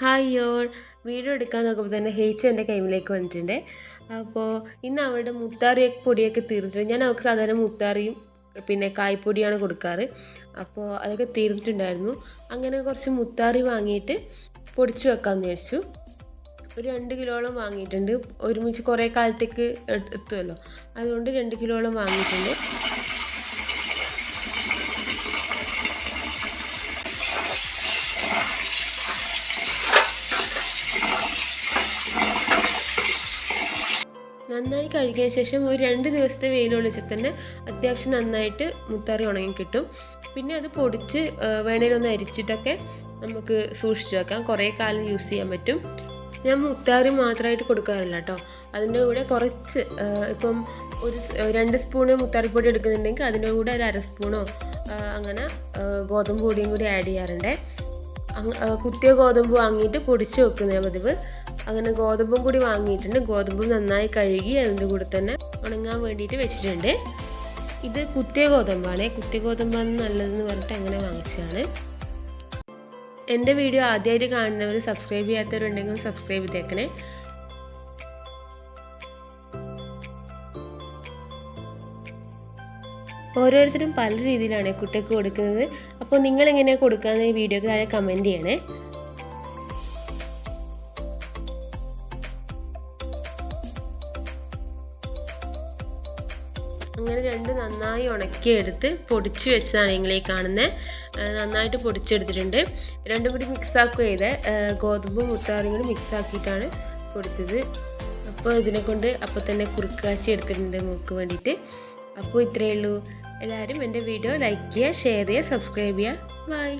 Hi all video എടുക്കാൻ നോക്കുമ്പോൾ തന്നെ ഹേച്ചു എന്റെ കൈമിലേക്ക് വന്നിട്ടുണ്ട്. അപ്പോൾ ഇന്ന് അവളുടെ മുത്താറിയൊക്കെ പൊടിയൊക്കെ തീർന്നിട്ടുണ്ട്. ഞാൻ അവൾക്ക് സാധാരണ മുത്താറിയും പിന്നെ കായ്പൊടിയാണ് കൊടുക്കാറ്. അപ്പോൾ അതൊക്കെ തീർന്നിട്ടുണ്ടായിരുന്നു. അങ്ങനെ കുറച്ച് മുത്താറി വാങ്ങിയിട്ട് പൊടിച്ചു വെക്കാമെന്ന് വിചാരിച്ചു. ഒരു രണ്ട് കിലോളം വാങ്ങിയിട്ടുണ്ട്. ഒരുമിച്ച് കുറേ കാലത്തേക്ക് എത്തുമല്ലോ അതുകൊണ്ട് രണ്ട് കിലോളം വാങ്ങിയിട്ടുണ്ട്. നന്നായി കഴുകിയ ശേഷം ഒരു രണ്ട് ദിവസത്തെ വെയിലൊളിച്ചാൽ തന്നെ അത്യാവശ്യം നന്നായിട്ട് മുത്താറി ഉണങ്ങി കിട്ടും. പിന്നെ അത് പൊടിച്ച് ഒന്ന് അരിച്ചിട്ടൊക്കെ നമുക്ക് സൂക്ഷിച്ചു വെക്കാം. കുറേ കാലം യൂസ് ചെയ്യാൻ പറ്റും. ഞാൻ മുത്താറി മാത്രമായിട്ട് കൊടുക്കാറില്ല കേട്ടോ. അതിന്റെ കൂടെ കുറച്ച് ഇപ്പം ഒരു രണ്ട് സ്പൂണ് മുത്താറിപ്പൊടി എടുക്കുന്നുണ്ടെങ്കിൽ അതിന്റെ കൂടെ ഒരു അര സ്പൂണോ അങ്ങനെ ഗോതമ്പ് പൊടിയും കൂടി ആഡ് ചെയ്യാറുണ്ട്. കുത്തിയ ഗോതമ്പ് വാങ്ങിയിട്ട് പൊടിച്ച് വെക്കുന്ന പതിവ്. അങ്ങനെ ഗോതമ്പും കൂടി വാങ്ങിയിട്ടുണ്ട്. ഗോതമ്പ് നന്നായി കഴുകി അതിന്റെ കൂടെ തന്നെ ഉണങ്ങാൻ വേണ്ടിയിട്ട് വെച്ചിട്ടുണ്ട്. ഇത് കുത്തിയ ഗോതമ്പാണ്. കുത്തിയ ഗോതമ്പാണ് നല്ലതെന്ന് പറഞ്ഞിട്ട് അങ്ങനെ വാങ്ങിച്ചതാണ്. എന്റെ വീഡിയോ ആദ്യമായിട്ട് കാണുന്നവർ സബ്സ്ക്രൈബ് ചെയ്യാത്തവരുണ്ടെങ്കിൽ സബ്സ്ക്രൈബ് ചെയ്തേക്കണേ. ഓരോരുത്തരും പല രീതിയിലാണ് കുട്ടിക്ക് കൊടുക്കുന്നത്. അപ്പോൾ നിങ്ങൾ എങ്ങനെയാണ് കൊടുക്കുക ഈ വീഡിയോക്ക് താഴെ കമന്റ് ചെയ്യണേ. അങ്ങനെ രണ്ടും നന്നായി ഉണക്കിയെടുത്ത് പൊടിച്ച് വെച്ചതാണ് ഈ കാണുന്നത് നന്നായിട്ട് പൊടിച്ചെടുത്തിട്ടുണ്ട്. രണ്ടും കൂടി മിക്സ് ആക്കുക ചെയ്ത് ഗോതമ്പും മുത്താറും കൂടി മിക്സ് ആക്കിയിട്ടാണ് പൊടിച്ചത്. അപ്പോൾ ഇതിനെ കൊണ്ട് അപ്പോൾ തന്നെ കുറുക്കാച്ചി എടുത്തിട്ടുണ്ട് മൂക്ക് വേണ്ടിയിട്ട്. അപ്പോൾ ഇത്രയേ ഉള്ളൂ. എല്ലാവരും എന്റെ വീഡിയോ ലൈക്ക് ചെയ്യുക ഷെയർ ചെയ്യുക സബ്സ്ക്രൈബ് ചെയ്യുക. ബൈ